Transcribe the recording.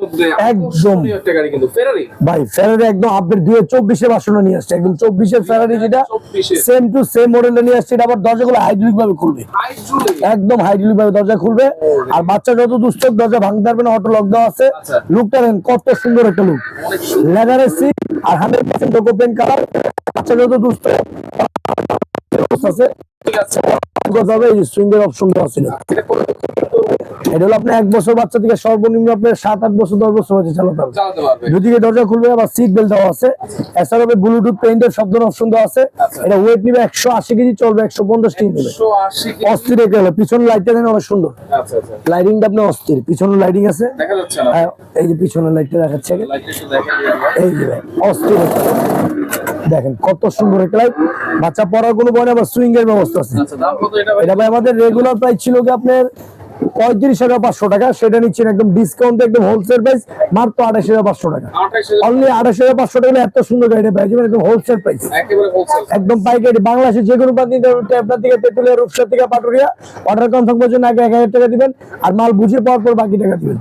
মধ্যে একদম। আকর্ষণীয় একটা গাড়ি কিন্তু ফেরারি ভাই ফেরারি একদম আপডেট দুই চব্বিশে বাসন নিয়ে আসছে। একদম চব্বিশের ফেরারি যেটা সেম টু সেম মডেলটা নিয়ে আসছে এটা আবার দরজাগুলো হাইড্রোলিক ভাবে খুলবে। একদম হাইড্রোলিক ভাবে দরজা খুলবে। আর বাচ্চা যত দুষ্ট দরজা ভাঙতে পারবে না অটো লক দেওয়া আছে। আচ্ছা। লুকটা দেখেন কত সুন্দর একটা লুক লেদারের সিট আর হান্ড্রেড পার্সেন্ট ডোকো পেন কালার বাচ্চা যত দুষ্ট আছে। সুইঙ্গের অপশন দেওয়া ছিল। এটা হলো আপনার এক বছর বাচ্চা থেকে সর্বনিম্ন আপনার সাত আট বছর দশ বছর হচ্ছে চালাতে হবে। দুদিকে দরজা খুলবে আবার সিট বেল্ট দেওয়া আছে। এছাড়া ব্লুটুথ পেইন্টের শব্দ অপশন দেওয়া আছে। আচ্ছা। এটা ওয়েট নিবে একশো আশি কেজি চলবে একশো পঞ্চাশ কেজি নেবে। অস্থির একটা হলো। পিছনে লাইটটা দেন অনেক সুন্দর। আচ্ছা আচ্ছা। লাইটিংটা আপনার অস্থির। পিছনে লাইটিং আছে। হ্যাঁ, এই যে পিছনে লাইটটা দেখাচ্ছে। লাইটটা। এই যে অস্থির দেখেন কত সুন্দর একটা লাইট বাচ্চা পড়ার কোনো বয় না আবার সুইং এর ব্যবস্থা আছে। আচ্ছা এটা ভাই? আমাদের রেগুলার প্রাইস ছিল কি আপনার পঁয়ত্রিশ হাজার পাঁচশো টাকা। সেটা নিচ্ছেন একদম ডিসকাউন্ট একদম হোলসেল প্রাইস মাত্র আঠাশ হাজার পাঁচশো টাকা। 28000 অনলি আঠাশ হাজার পাঁচশো টাকা এত সুন্দর গাড়িটা পাই যাবেন একদম হোলসেল প্রাইস একদম পাইকারি বাংলাদেশে যে কোনো প্রান্তিক আপনার থেকে পেট্রোলের রূপসার থেকে পাটুরিয়া। অর্ডার কনফার্ম করার জন্য আগে এক হাজার টাকা দিবেন আর মাল বুঝে পাওয়ার পর বাকি টাকা দিবেন।